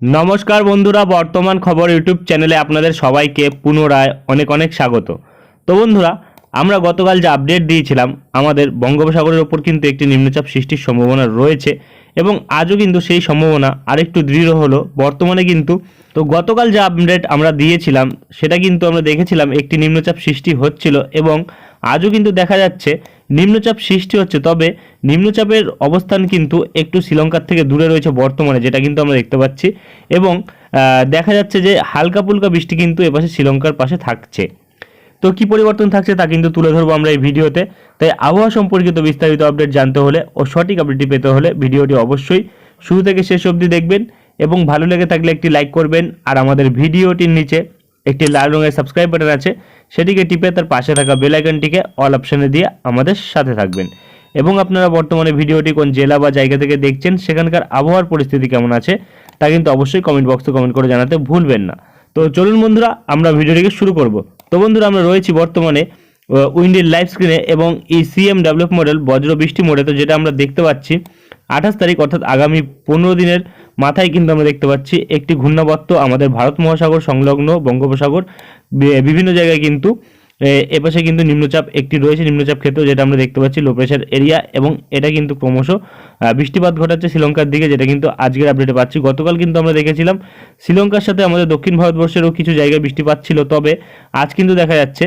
নমস্কার বন্ধুরা, বর্তমান খবর ইউটিউব চ্যানেলে আপনাদের সবাইকে পুনরায় অনেক অনেক স্বাগত। তো বন্ধুরা, আমরা গতকাল যে আপডেট দিয়েছিলাম, আমাদের বঙ্গোপসাগরের ওপর কিন্তু একটি নিম্নচাপ সৃষ্টির সম্ভাবনা রয়েছে এবং আজও কিন্তু সেই সম্ভাবনা আরেকটু দৃঢ় হলো। বর্তমানে কিন্তু, তো গতকাল যে আপডেট আমরা দিয়েছিলাম, সেটা কিন্তু আমরা দেখেছিলাম, একটি নিম্নচাপ সৃষ্টি হচ্ছিল এবং আজও কিন্তু দেখা যাচ্ছে নিম্নচাপ সৃষ্টি হচ্ছে, তবে নিম্নচাপের অবস্থান কিন্তু একটু শ্রীলঙ্কার থেকে দূরে রয়েছে বর্তমানে, যেটা কিন্তু আমরা দেখতে পাচ্ছি। এবং দেখা যাচ্ছে যে হালকা ফুলকা বৃষ্টি কিন্তু এপাশে শ্রীলঙ্কার পাশে থাকছে। তো কি পরিবর্তন থাকছে তা কিন্তু তুলে ধরবো আমরা এই ভিডিওতে। তাই আবহাওয়া সম্পর্কিত বিস্তারিত আপডেট জানতে হলে ও সঠিক আপডেটটি পেতে হলে ভিডিওটি অবশ্যই শুরু থেকে শেষ অবধি দেখবেন এবং ভালো লেগে থাকলে একটি লাইক করবেন। আর আমাদের ভিডিওটির নিচে একটি লাল রঙের সাবস্ক্রাইব বাটন আছে সেটিকে টিপে তার পাশে থাকা বেল আইকনটিকে অল অপশনে দিয়ে আমাদের সাথে থাকবেন। এবং আপনারা বর্তমানে ভিডিওটি কোন জেলা বা জায়গা থেকে দেখছেন, সেখানকার আবহাওয়ার পরিস্থিতি কেমন আছে, তা কিন্তু অবশ্যই কমেন্ট বক্সে কমেন্ট করে জানাতে ভুলবেন না। তো চলুন বন্ধুরা, আমরা ভিডিওটিকে শুরু করব। তো বন্ধুরা, আমরা রয়েছি বর্তমানে উইন্ডের লাইভ স্ক্রিনে এবং এই সিএম ডেভেলপ মডেল বজ্র বৃষ্টি মোডে তো যেটা আমরা দেখতে পাচ্ছি আঠাশ তারিখ অর্থাৎ আগামী পনেরো দিনের মাথায় কিন্তু আমরা দেখতে পাচ্ছি একটি ঘূর্ণাবর্ত আমাদের ভারত মহাসাগর সংলগ্ন বঙ্গোপসাগর। বিভিন্ন জায়গায় কিন্তু এপাশে কিন্তু নিম্নচাপ একটি রয়েছে, নিম্নচাপ ক্ষেত্র যেটা আমরা দেখতে পাচ্ছি লো প্রেশার এরিয়া এবং এটা কিন্তু ক্রমশ বৃষ্টিপাত ঘটাচ্ছে শ্রীলঙ্কার দিকে, যেটা কিন্তু আজকের আপডেটে পাচ্ছি। গতকাল কিন্তু আমরা দেখেছিলাম শ্রীলঙ্কার সাথে আমাদের দক্ষিণ ভারতবর্ষেরও কিছু জায়গায় বৃষ্টিপাত ছিল, তবে আজ কিন্তু দেখা যাচ্ছে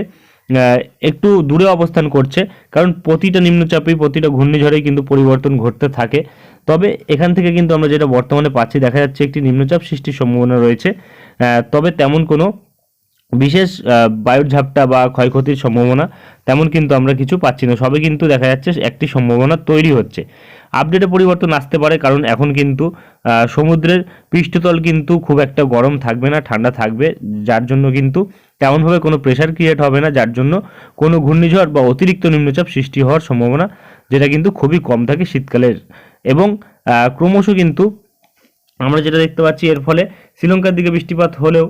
একটু দূরে অবস্থান করছে, কারণ প্রতিটা নিম্নচাপেই, প্রতিটা ঘূর্ণিঝড়েই কিন্তু পরিবর্তন ঘটতে থাকে। তবে এখান থেকে কিন্তু আমরা যেটা বর্তমানে পাচ্ছি, দেখা যাচ্ছে একটি নিম্নচাপ সৃষ্টির সম্ভাবনা রয়েছে। তবে তেমন কোনো বিশেষ বায়ুর ঝাপটা বা ক্ষয়ক্ষতির সম্ভাবনা তেমন কিন্তু আমরা কিছু পাচ্ছি না। সবে কিন্তু দেখা যাচ্ছে একটি সম্ভাবনা তৈরি হচ্ছে। আপডেটে পরিবর্তন আসতে পারে, কারণ এখন কিন্তু সমুদ্রের পৃষ্ঠতল কিন্তু খুব একটা গরম থাকবে না, ঠান্ডা থাকবে, যার জন্য কিন্তু তেমনভাবে কোনো প্রেশার ক্রিয়েট হবে না, যার জন্য কোনো ঘূর্ণিঝড় বা অতিরিক্ত নিম্নচাপ সৃষ্টি হওয়ার সম্ভাবনা, যেটা কিন্তু খুবই কম থাকে শীতকালের। এবং ক্রমশ কিন্তু আমরা যেটা দেখতে পাচ্ছি, এর ফলে শ্রীলঙ্কার দিকে বৃষ্টিপাত হলেও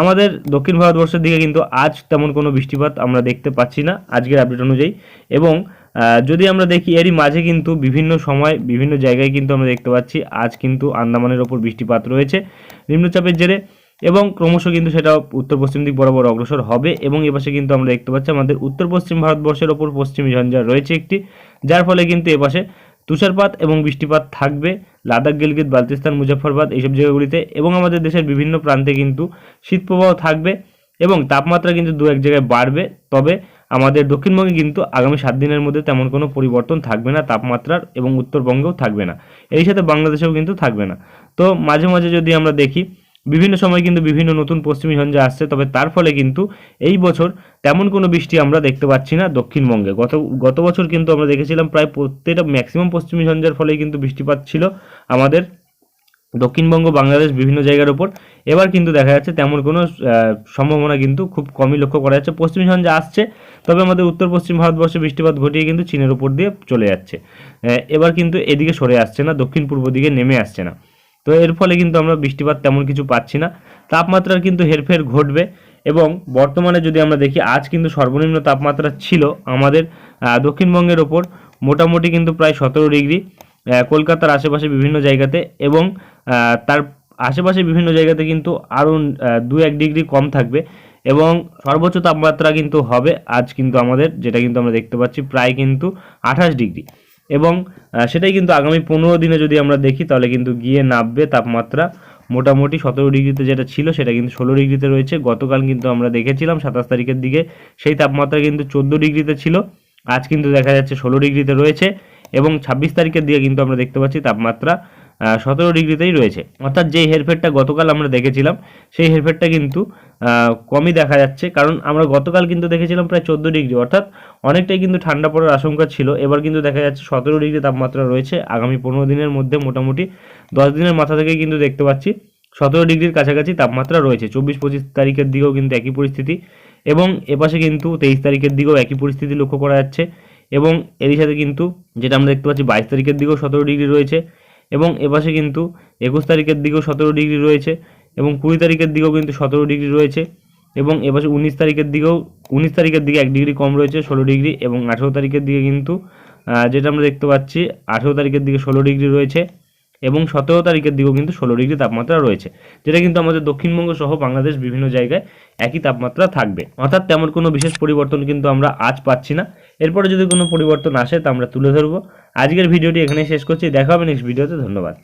আমাদের দক্ষিণ ভারতবর্ষের দিকে কিন্তু আজ তেমন কোনো বৃষ্টিপাত আমরা দেখতে পাচ্ছি না, আজকের আপডেট অনুযায়ী। এবং যদি আমরা দেখি, এরই মাঝে কিন্তু বিভিন্ন সময় বিভিন্ন জায়গায় কিন্তু আমরা দেখতে পাচ্ছি, আজ কিন্তু আন্দামানের ওপর বৃষ্টিপাত রয়েছে নিম্নচাপের জেরে এবং ক্রমশ কিন্তু সেটা উত্তর পশ্চিম দিক বরাবর অগ্রসর হবে এবং এপাশে কিন্তু আমরা দেখতে পাচ্ছি আমাদের উত্তর পশ্চিম ভারতবর্ষের ওপর পশ্চিমী ঝঞ্ঝা রয়েছে একটি, যার ফলে কিন্তু এপাশে তুষারপাত এবং বৃষ্টিপাত থাকবে, লাদাখ, গিলগিত, বালতিস্তান মুজাফরবাদ এইসব জায়গাগুলিতে এবং আমাদের দেশের বিভিন্ন প্রান্তে কিন্তু শীতপ্রবাহ থাকবে এবং তাপমাত্রা কিন্তু দু এক জায়গায় বাড়বে। তবে আমাদের দক্ষিণবঙ্গে কিন্তু আগামী সাত দিনের মধ্যে তেমন কোনো পরিবর্তন থাকবে না, তাপমাত্রার এবং উত্তরবঙ্গেও থাকবে না। এই সাথে বাংলাদেশেও কিন্তু থাকবে না। তো মাঝে মাঝে যদি আমরা দেখি, বিভিন্ন সময় কিন্তু বিভিন্ন নতুন পশ্চিমী ঝঞ্ঝা আসছে, তবে তার ফলে কিন্তু এই বছর তেমন কোনো বৃষ্টি আমরা দেখতে পাচ্ছি না দক্ষিণবঙ্গে। গত গত বছর কিন্তু আমরা দেখেছিলাম প্রায় প্রত্যেকটা ম্যাক্সিমাম পশ্চিমী ঝঞ্ঝার ফলেই কিন্তু বৃষ্টিপাত ছিল আমাদের দক্ষিণবঙ্গ, বাংলাদেশ, বিভিন্ন জায়গার উপর। এবার কিন্তু দেখা যাচ্ছে তেমন কোনো সম্ভাবনা কিন্তু খুব কমই লক্ষ্য করা যাচ্ছে। পশ্চিমী ঝঞ্ঝা আসছে, তবে আমাদের উত্তর পশ্চিম ভারতবর্ষে বৃষ্টিপাত ঘটিয়ে কিন্তু চীনের উপর দিয়ে চলে যাচ্ছে। এবার কিন্তু এদিকে সরে আসছে না, দক্ষিণ পূর্ব দিকে নেমে আসছে না। তো এর ফলে কিন্তু আমরা বৃষ্টিপাত তেমন কিছু পাচ্ছি না। তাপমাত্রার কিন্তু হেরফের ঘটবে এবং বর্তমানে যদি আমরা দেখি, আজ কিন্তু সর্বনিম্ন তাপমাত্রা ছিল আমাদের দক্ষিণবঙ্গের ওপর, মোটামুটি কিন্তু প্রায় সতেরো ডিগ্রি কলকাতার আশেপাশে বিভিন্ন জায়গাতে এবং তার আশেপাশে বিভিন্ন জায়গাতে কিন্তু আরও দু এক ডিগ্রি কম থাকবে এবং সর্বোচ্চ তাপমাত্রা কিন্তু হবে আজ কিন্তু আমাদের, যেটা কিন্তু আমরা দেখতে পাচ্ছি প্রায় কিন্তু আঠাশ ডিগ্রি। এবং সেটাই কিন্তু আগামী পনেরো দিনে যদি আমরা দেখি তাহলে কিন্তু গিয়ে নামবে তাপমাত্রা মোটামুটি সতেরো ডিগ্রিতে যেটা ছিল সেটা কিন্তু ষোলো ডিগ্রিতে রয়েছে। গতকাল কিন্তু আমরা দেখেছিলাম সাতাশ তারিখের দিকে সেই তাপমাত্রা কিন্তু চোদ্দ ডিগ্রিতে ছিল। আজ কিন্তু দেখা যাচ্ছে ষোলো ডিগ্রিতে রয়েছে এবং ছাব্বিশ তারিখের দিকে কিন্তু আমরা দেখতে পাচ্ছি তাপমাত্রা সতেরো ডিগ্রিতেই রয়েছে। অর্থাৎ যেই হেরফেরটা গতকাল আমরা দেখেছিলাম, সেই হেরফেরটা কিন্তু কমই দেখা যাচ্ছে। কারণ আমরা গতকাল কিন্তু দেখেছিলাম প্রায় চোদ্দ ডিগ্রি। অর্থাৎ অনেকটাই কিন্তু ঠান্ডা পড়ার আশঙ্কা ছিল। এবার কিন্তু দেখা যাচ্ছে সতেরো ডিগ্রি তাপমাত্রা রয়েছে। আগামী পনেরো দিনের মধ্যে মোটামুটি দশ দিনের মাথা থেকে কিন্তু দেখতে পাচ্ছি, সতেরো ডিগ্রির কাছাকাছি তাপমাত্রা রয়েছে। চব্বিশ পঁচিশ তারিখের দিকেও কিন্তু একই পরিস্থিতি। এবং এপাশে কিন্তু তেইশ তারিখের দিকেও একই পরিস্থিতি লক্ষ্য করা যাচ্ছে। এবং এরই সাথে কিন্তু, যেটা আমরা দেখতে পাচ্ছি, বাইশ তারিখের দিকেও সতেরো ডিগ্রি রয়েছে। এবং এপাশে কিন্তু একুশ তারিখের দিকেও সতেরো ডিগ্রি রয়েছে এবং কুড়ি তারিখের দিকেও কিন্তু সতেরো ডিগ্রি রয়েছে এবং এপাশে উনিশ তারিখের দিকেও, উনিশ তারিখের দিকে এক ডিগ্রি কম রয়েছে, ষোলো ডিগ্রি এবং আঠেরো তারিখের দিকে কিন্তু যেটা আমরা দেখতে পাচ্ছি, আঠেরো তারিখের দিকে ষোলো ডিগ্রি রয়েছে এবং সতেরো তারিখের দিকেও কিন্তু ষোলো ডিগ্রি তাপমাত্রা রয়েছে, যেটা কিন্তু আমাদের দক্ষিণবঙ্গ সহ বাংলাদেশ বিভিন্ন জায়গায় একই তাপমাত্রা থাকবে। অর্থাৎ তেমন কোনো বিশেষ পরিবর্তন কিন্তু আমরা আজ পাচ্ছি না। এরপরে যদি কোনো পরিবর্তন আসে তা আমরা তুলে ধরবো। আজকের ভিডিওটি এখানে শেষ করছি। দেখা হবে নেক্সট ভিডিওতে ধন্যবাদ।